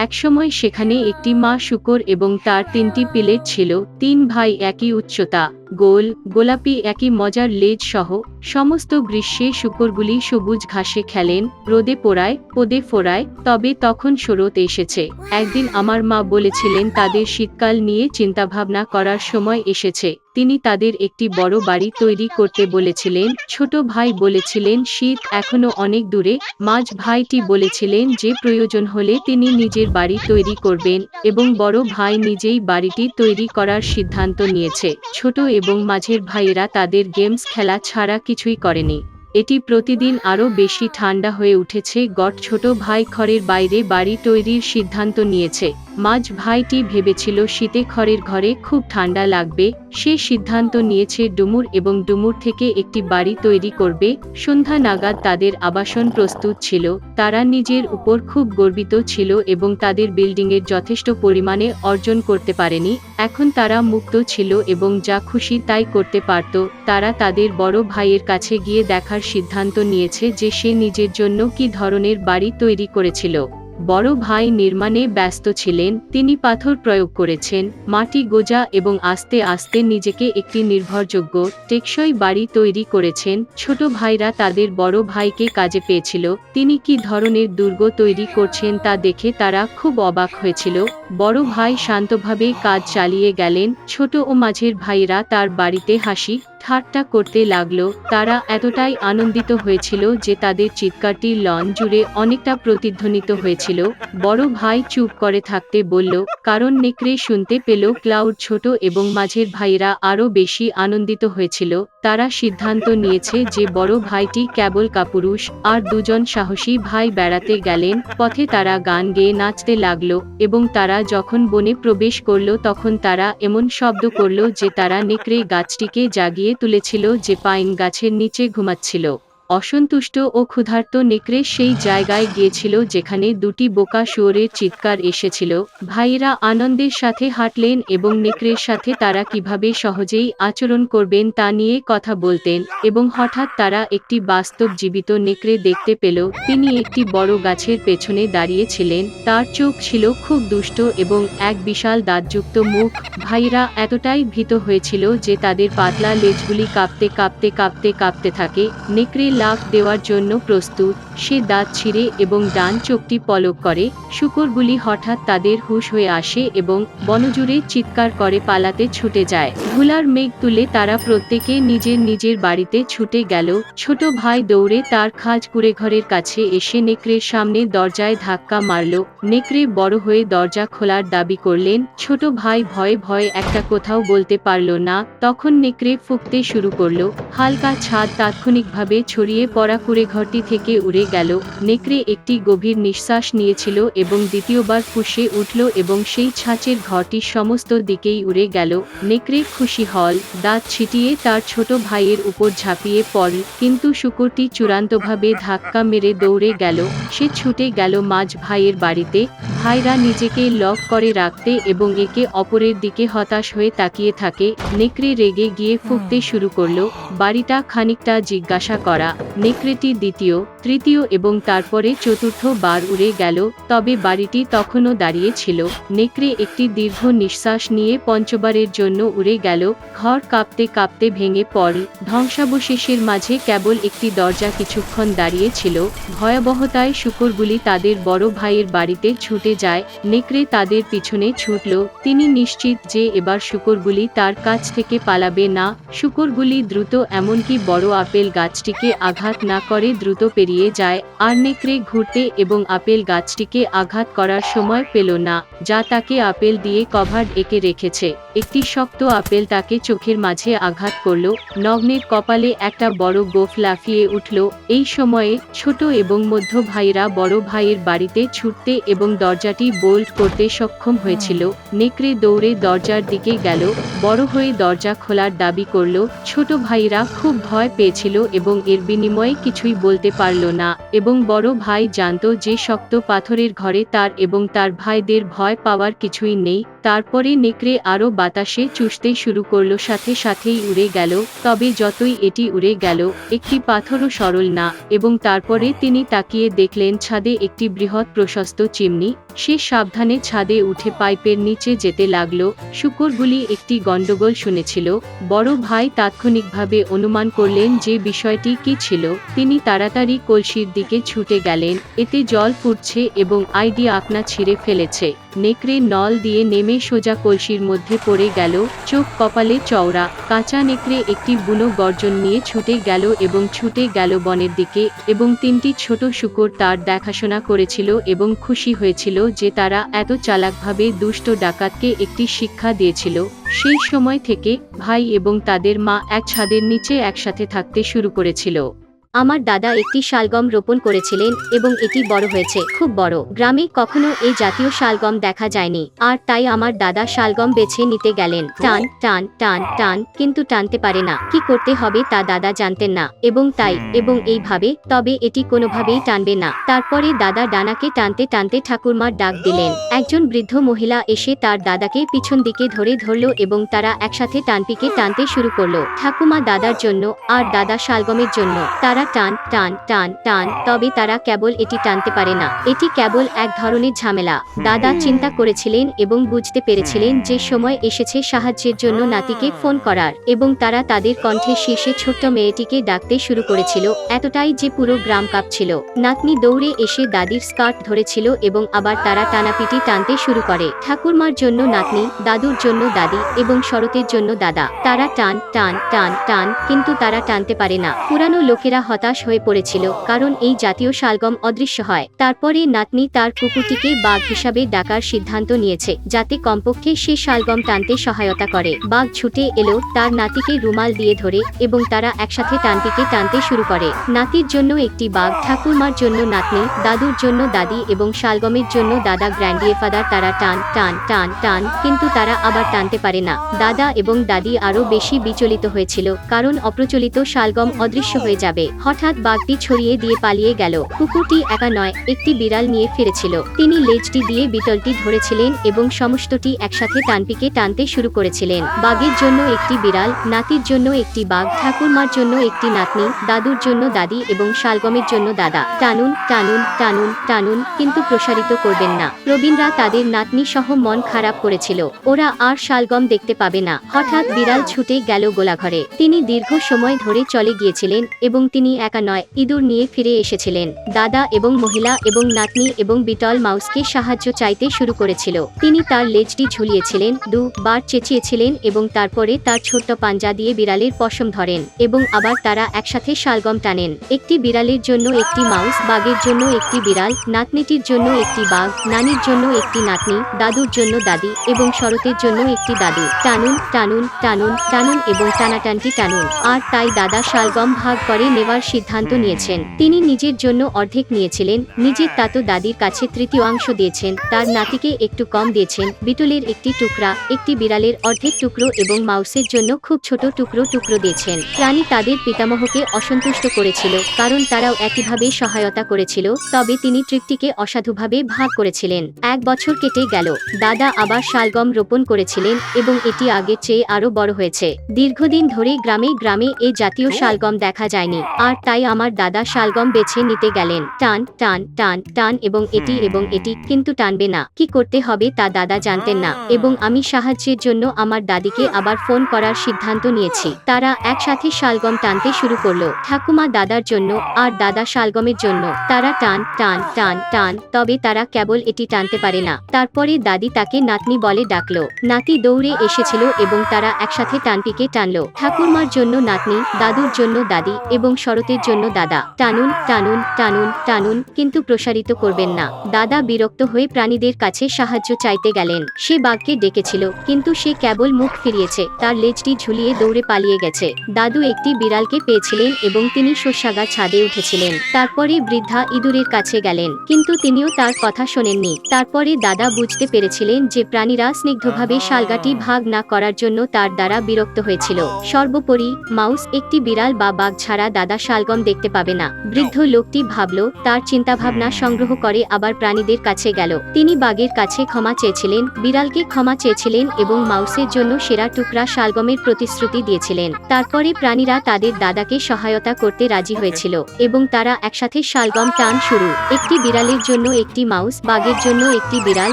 একসময় সেখানে একটি মা শুকর এবং তার তিনটি পিলেট ছিল তিন ভাই একই উচ্চতা। গোল, গোলাপি একই মজার লেজ সহ সমস্ত গ্রীষ্মে শুকরগুলি সবুজ ঘাসে খেলেন, রোদে পোড়ায়, পদে ফোড়ায়, তবে তখন শরৎ এসেছে। একদিন আমার মা বলেছিলেন, তাদের শীতকাল নিয়ে চিন্তাভাবনা করার সময় এসেছে। তিনি তাদের একটি বড় বাড়ি তৈরি করতে বলেছিলেন। ছোট ভাই বলেছিলেন, শীত এখনও অনেক দূরে। মাঝ ভাইটি বলেছিলেন, যে প্রয়োজন হলে তিনি নিজের বাড়ি তৈরি করবেন। এবং বড় ভাই নিজেই বাড়িটি তৈরি করার সিদ্ধান্ত নিয়েছে। ছোট এবং মাঝের ভাইয়েরা তাদের গেমস খেলা ছাড়া কিছুই করেনি। এটি প্রতিদিন আরও বেশি ঠান্ডা হয়ে উঠেছে। গট ছোট ভাই খড়ের বাইরে বাড়ি তৈরির সিদ্ধান্ত নিয়েছে। মাঝ ভাইটি ভেবেছিল শীতে খড়ের ঘরে খুব ঠান্ডা লাগবে। সে সিদ্ধান্ত নিয়েছে ডুমুর এবং ডুমুর থেকে একটি বাড়ি তৈরি করবে। সন্ধ্যা নাগাদ তাদের আবাসন প্রস্তুত ছিল। তারা নিজের উপর খুব গর্বিত ছিল এবং তাদের বিল্ডিংয়ের যথেষ্ট পরিমাণে অর্জন করতে পারেনি। এখন তারা মুক্ত ছিল এবং যা খুশি তাই করতে পারত। তারা তাদের বড় ভাইয়ের কাছে গিয়ে দেখার সিদ্ধান্ত নিয়েছে যে সে নিজের জন্য কি ধরনের বাড়ি তৈরি করেছিল। বড় ভাই নির্মাণে ব্যস্ত ছিলেন, তিনি পাথর প্রয়োগ করেছেন, মাটি গোজা এবং আস্তে আস্তে নিজেকে একটি নির্ভরযোগ্য, টেকসই বাড়ি তৈরি করেছেন, ছোট ভাইরা তাদের বড় ভাইকে কাজে পেয়েছিল, তিনি কি ধরনের দুর্গ তৈরি করছেন তা দেখে তারা খুব অবাক হয়েছিল, বড় ভাই শান্তভাবে কাজ চালিয়ে গেলেন, ছোট ও মাঝের ভাইরা তার বাড়িতে হাসি ঠাট্টা করতে লাগল, তারা এতটাই আনন্দিত হয়েছিল যে তাদের চিৎকারটি লন জুড়ে অনেকটা প্রতিধ্বনিত হয়েছিল। বড় ভাই চুপ করে থাকতে বলল, কারণ নেকড়ে শুনতে পেল ক্লাউড ছোট এবং মাঝের ভাইরা আরও বেশি আনন্দিত হয়েছিল। তারা সিদ্ধান্ত নিয়েছে যে বড় ভাইটি কেবল কাপুরুষ আর দুজন সাহসী ভাই বেড়াতে গেলেন, পথে তারা গান গেয়ে নাচতে লাগল এবং তারা যখন বনে প্রবেশ করল তখন তারা এমন শব্দ করল যে তারা নেকড়ে গাছটিকে জাগিয়ে তুলেছিল যে পাইন গাছের নিচে ঘুমাচ্ছিল। অসন্তুষ্ট ও ক্ষুধার্ত নেকড়ে সেই জায়গায় গিয়েছিল যেখানে দুটি বোকা শুয়োরের চিৎকার এসেছিল। ভাইয়েরা আনন্দের সাথে হাঁটলেন এবং নেকড়ের সাথে তারা কীভাবে সহজেই আচরণ করবেন তা নিয়ে কথা বলতেন এবং হঠাৎ তারা একটি বাস্তব জীবিত নেকড়ে দেখতে পেল। তিনি একটি বড় গাছের পেছনে দাঁড়িয়েছিলেন তার চোখ ছিল খুব দুষ্ট এবং এক বিশাল দাঁতযুক্ত মুখ। ভাইরা এতটাই ভীত হয়েছিল যে তাদের পাতলা লেজগুলি কাঁপতে কাঁপতে কাঁপতে কাঁপতে থাকে। নেকড়ে লাফ দেওয়ার জন্য প্রস্তুত, সে দাঁত ছিঁড়ে এবং ডান চোখটি পলক করে, শুকরগুলি হঠাৎ তাদের হুশ হয়ে আসে এবং বনজুড়ে চিৎকার করে পালাতে ছুটে যায়। ধুলার মেঘ তুলে তারা প্রত্যেকে নিজের নিজের বাড়িতে ছুটে গেল। ছোট ভাই দৌড়ে তার খাজ কুড়ে ঘরের কাছে এসে নেকড়ের সামনে দরজায় ধাক্কা মারল। নেকড়ে বড় হয়ে দরজা খোলার দাবি করলেন, ছোট ভাই ভয়ে ভয়ে একটা কোথাও বলতে পারল না। তখন নেকড়ে ফুঁকতে শুরু করল। হালকা ছাদ তাৎক্ষণিকভাবে ছড়িয়ে পড়া কুড়ে ঘরটি থেকে উড়ে গেল। নেকড়ে একটি গভীর নিঃশ্বাস নিয়েছিল এবং দ্বিতীয়বার ফুসে উঠল এবং সেই ছাঁচের ঘরটি সমস্ত দিকেই উড়ে গেল। নেকড়ে খুশি হল, দাঁত ছিটিয়ে তার ছোট ভাইয়ের উপর ঝাঁপিয়ে পড়ল, কিন্তু শুকুরটি চূড়ান্তভাবে ধাক্কা মেরে দৌড়ে গেল। সে ছুটে গেল মাঝ ভাইয়ের বাড়িতে। ভাইরা নিজেকে লক করে রাখতে এবং একে অপরের দিকে হতাশ হয়ে তাকিয়ে থাকে। নেকড়ে রেগে গিয়ে ফুঁকতে শুরু করল। বাড়িটা খানিকটা জিজ্ঞাসা করা নেকড়েটি দ্বিতীয়, তৃতীয় এবং তারপরে চতুর্থ বার উড়ে গেল, তবে বাড়িটি তখনও দাঁড়িয়ে ছিল। নেকড়ে একটি দীর্ঘ নিঃশ্বাস নিয়ে পঞ্চবারের জন্য উড়ে গেল, ঘর কাঁপতে কাঁপতে ভেঙে পড়ল ধ্বংসাবশেষের মাঝে কেবল একটি দরজা কিছুক্ষণ দাঁড়িয়ে ছিল। ভয়াবহতায় শুকরগুলি তাদের বড় ভাইয়ের বাড়িতে ছুটে যায়। নেকড়ে তাদের পিছনে ছুটল, তিনি নিশ্চিত যে এবার শুকরগুলি তার কাছ থেকে পালাবে না। শুকরগুলি দ্রুত এমনকি বড় আপেল গাছটিকে আঘাত না করে দ্রুত পেরিয়ে যায়। আর নেকড়ে ঘুরতে এবং আপেল গাছটিকে আঘাত করার সময় পেল না, যা তাকে আপেল দিয়ে কভার এঁকে রেখেছে। একটি শক্ত আপেল তাকে চোখের মাঝে আঘাত করল, নগ্নের কপালে একটা বড় গোফ লাফিয়ে উঠল। এই সময়ে ছোট এবং মধ্য ভাইরা বড় ভাইয়ের বাড়িতে ছুটতে এবং দরজাটি বোল্ট করতে সক্ষম হয়েছিল। নেকড়ে দৌড়ে দরজার দিকে গেল, বড় হয়ে দরজা খোলার দাবি করল। ছোট ভাইরা খুব ভয় পেয়েছিল এবং এর বিনিময়ে কিছুই বলতে পারল না এবং বড় ভাই জানত যে শক্ত পাথরের ঘরে তার এবং তার ভাইদের ভয় পাওয়ার কিছুই নেই। তারপরে নেকড়ে আরও বাতাসে চুষতে শুরু করল, সাথে সাথেই উড়ে গেল। তবে যতই এটি উড়ে গেল, একটি পাথরও সরল না এবং তারপরে তিনি তাকিয়ে দেখলেন, ছাদে একটি বৃহৎ প্রশস্ত চিমনি। সে সাবধানে ছাদে উঠে পাইপের নিচে যেতে লাগল। শুকুরগুলি একটি গন্ডগোল শুনেছিল। বড় ভাই তাৎক্ষণিকভাবে অনুমান করলেন যে বিষয়টি কি ছিল তিনি তাড়াতাড়ি কলসির দিকে ছুটে গেলেন, এতে জল ফুটছে এবং আইডি আপনা ছিঁড়ে ফেলেছে। নেকড়ে নল দিয়ে নেমে সোজা কলসির মধ্যে পড়ে গেল, চোখ কপালে চওড়া, কাঁচা নেকড়ে একটি বুনো গর্জন নিয়ে ছুটে গেল এবং ছুটে গেল বনের দিকে এবং তিনটি ছোট শুকর তার দেখাশোনা করেছিল এবং খুশি হয়েছিল যে তারা এত চালাকভাবে দুষ্ট ডাকাতকে একটি শিক্ষা দিয়েছিল। সেই সময় থেকে ভাই এবং তাদের মা এক ছাদের নিচে একসাথে থাকতে শুরু করেছিল। আমার দাদা একটি শালগম রোপণ করেছিলেন এবং এটি বড় হয়েছে, খুব বড়। গ্রামে কখনো এই জাতীয় শালগম দেখা যায়নি, আর তাই আমার দাদা শালগম বেছে নিতে গেলেন। টান টান টান টান, কিন্তু টানতে পারে না। কি করতে হবে তা দাদা জানতেন না, এবং তাই, এবং এইভাবে, তবে এটি কোনোভাবেই টানবে না। তারপরে দাদা ডানাকে টানতে টানতে ঠাকুরমার ডাক দিলেন। একজন বৃদ্ধ মহিলা এসে তার দাদাকে পিছন দিকে ধরে ধরল এবং তারা একসাথে টানপিকে টানতে শুরু করল। ঠাকুমা দাদার জন্য, আর দাদা শালগমের জন্য, তারা টান টান টান টান, তবে তারা কেবল এটি টানতে পারে না। এটি কেবল এক ধরনের ঝামেলা। দাদা চিন্তা করেছিলেন এবং বুঝতে পেরেছিলেন যে সময় এসেছে সাহায্যের জন্য নাতিকে ফোন করার এবং তারা তাদের কণ্ঠে শীর্ষে ছোট্ট মেয়েটিকে ডাকতে শুরু করেছিল। এতটাই যে পুরো গ্রাম কাঁপছিল। নাতনি দৌড়ে এসে দাদির স্কার্ট ধরেছিল এবং আবার তারা টানাপিটি টানতে শুরু করে। ঠাকুরমার জন্য নাতনি, দাদুর জন্য দাদি এবং শরতের জন্য দাদা। তারা টান টান টান টান, কিন্তু তারা টানতে পারে না। পুরানো লোকেরা হতাশ হয়ে পড়েছিল, কারণ এই জাতীয় শালগম অদৃশ্য হয়। তারপরে নাতনি তার কুকুরটিকে বাঘ হিসাবে ডাকার সিদ্ধান্ত নিয়েছে, যাতে কমপক্ষে সে শালগম টানতে সহায়তা করে। বাঘ ছুটে এলো তার নাতিকে রুমাল দিয়ে ধরে এবং তারা একসাথে টানটিকে টানতে শুরু করে। নাতির জন্য একটি বাঘ, ঠাকুরমার জন্য নাতনি, দাদুর জন্য দাদি এবং শালগমের জন্য দাদা গ্র্যান্ডিয়েফাদার তারা টান টান টান টান, কিন্তু তারা আবার টানতে পারে না। দাদা এবং দাদি আরও বেশি বিচলিত হয়েছিল, কারণ অপ্রচলিত শালগম অদৃশ্য হয়ে যাবে। হঠাৎ বাঘটি ছড়িয়ে দিয়ে পালিয়ে গেল। কুকুরটি একা নয়, একটি বিড়াল নিয়ে ফিরেছিল। তিনি লেজটি দিয়ে বিটলটি ধরেছিলেন এবং সমস্তটি একসাথে টানপিকে টানতে শুরু করেছিলেন। বাঘের জন্য একটি বিড়াল, নাতির জন্য একটি বাঘ, ঠাকুরমার জন্য একটি নাতনি, দাদুর জন্য দাদি এবং শালগমের জন্য দাদা। টানুন টানুন টানুন টানুন, কিন্তু প্রসারিত করবেন না। প্রবীণরা তাদের নাতনি সহ মন খারাপ করেছিল। ওরা আর শালগম দেখতে পাবে না। হঠাৎ বিড়াল ছুটে গেল গোলাঘরে। তিনি দীর্ঘ সময় ধরে চলে গিয়েছিলেন এবং তিনি একা নয়, ইঁদুর নিয়ে ফিরে এসেছিলেন। দাদা এবং মহিলা এবং নাতনি এবং বিটল মাউসকে সাহায্য চাইতে শুরু করেছিল। তিনি তার লেজটি ঝুলিয়েছিলেন দু বার চেঁচিয়েছিলেন এবং তারপরে তার ছোট্ট পাঞ্জা দিয়ে বিড়ালের পশম ধরেন এবং আবার তারা একসাথে শালগম টানেন। একটি বিড়ালের জন্য একটি মাউস, বাঘের জন্য একটি বিড়াল, নাতনিটির জন্য একটি বাঘ, নানির জন্য একটি নাতনি, দাদুর জন্য দাদি এবং শরতের জন্য একটি দাদু। টানুন টানুন টানুন টানুন এবং টানাটানটি টানুন। আর তাই দাদা শালগম ভাগ করে নেওয়ার সিদ্ধান্ত নিয়েছেন। তিনি নিজের জন্য অর্ধেক নিয়েছিলেন, নিজের তাতো দাদির কাছে তৃতীয় অংশ দিয়েছেন, তার নাতিকে একটু কম দিয়েছেন, বিটলের একটি টুকরা, একটি বিড়ালের অর্ধেক টুকরো এবং মাউসের জন্য খুব ছোট টুকরো টুকরো দিয়েছেন। প্রাণী তাদের পিতামহকে অসন্তুষ্ট করেছিল, কারণ তারাও একইভাবে সহায়তা করেছিল, তবে তিনি তৃপ্তিকে অসাধুভাবে ভাগ করেছিলেন। এক বছর কেটে গেল, দাদা আবার শালগম রোপণ করেছিলেন এবং এটি আগের চেয়ে আরও বড় হয়েছে। দীর্ঘদিন ধরে গ্রামে গ্রামে এ জাতীয় শালগম দেখা যায়নি, আর তাই আমার দাদা শালগম বেছে নিতে গেলেন। টান টান টান টান এবং এটি এবং এটি কিন্তু টানবে না। কি করতে হবে তা দাদা জানতেন না এবং আমি সাহায্যের জন্য আমার দাদিকে আবার ফোন করার সিদ্ধান্ত নিয়েছি। তারা একসাথে শালগম টানতে শুরু করল। ঠাকুমা দাদার জন্য আর দাদা শালগমের জন্য। তারা টান টান টান টান তবে তারা কেবল এটি টানতে পারে না। তারপরে দাদি তাকে নাতনি বলে ডাকলো। নাতি দৌড়ে এসেছিল এবং তারা একসাথে টানটিকে টানলো। ঠাকুরমার জন্য নাতনি দাদুর জন্য দাদি এবং শরতের জন্য দাদা। টানুন টানুন টানুন টানুন, কিন্তু প্রসারিত করবেন না। দাদা বিরক্ত হয়ে প্রাণীদের কাছে সাহায্য চাইতে গেলেন। সে বাঘকে ডেকেছিল, কিন্তু সে কেবল মুখ ফিরিয়েছে। তার লেজটি ঝুলিয়ে দৌড়ে পালিয়ে গেছে। দাদু একটি বিড়ালকে পেয়েছিলেন এবং তিনি শস্যাগার ছাদে উঠেছিলেন। তারপরে বৃদ্ধা ইঁদুরের কাছে গেলেন, কিন্তু তিনিও তার কথা শোনেননি। তারপরে দাদা বুঝতে পেরেছিলেন যে প্রাণীরা স্নিগ্ধভাবে শালগাটি ভাগ না করার জন্য তার দ্বারা বিরক্ত হয়েছিল। সর্বোপরি মাউস, একটি বিড়াল বা বাঘ ছাড়া দাদা শালগম দেখতে পাবে না। বৃদ্ধ লোকটি ভাবল তার চিন্তাভাবনা সংগ্রহ করে আবার প্রাণীদের কাছে গেল। তিনি বাঘের কাছে ক্ষমা চেয়েছিলেন বিড়ালকে ক্ষমা চেয়েছিলেন এবং মাউসের জন্য সেরা টুকরা শালগমের প্রতিশ্রুতি দিয়েছিলেন। তারপরে প্রাণীরা তাদের দাদাকে সহায়তা করতে রাজি হয়েছিল এবং তারা একসাথে শালগম টান শুরু। একটি বিড়ালের জন্য একটি মাউস বাঘের জন্য একটি বিড়াল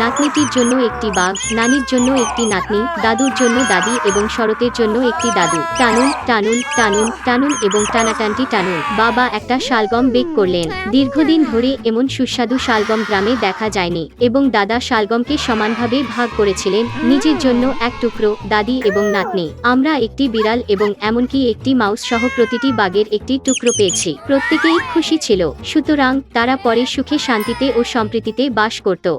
নাতনিটির জন্য একটি বাঘ নানির জন্য একটি নাতনি দাদুর জন্য দাদি এবং শরতের জন্য একটি দাদু। টানুন টানুন টানুন টানুন এবং টানাটানটি টানুন। বাবা একটা শালগম বেক করলেন। দীর্ঘদিন ধরে এমন সুস্বাদু শালগম গ্রামে দেখা যায়নি এবং দাদা শালগমকে সমানভাবে ভাগ করেছিলেন। নিজের জন্য এক টুকরো, দাদি এবং নাতনি। আমরা একটি বিড়াল এবং এমনকি একটি মাউস সহ প্রতিটি বাঘের একটি টুকরো পেয়েছি। প্রত্যেকেই খুশি ছিল। সুতরাং তারা পরে সুখে শান্তিতে ও সম্প্রীতিতে বাস করত।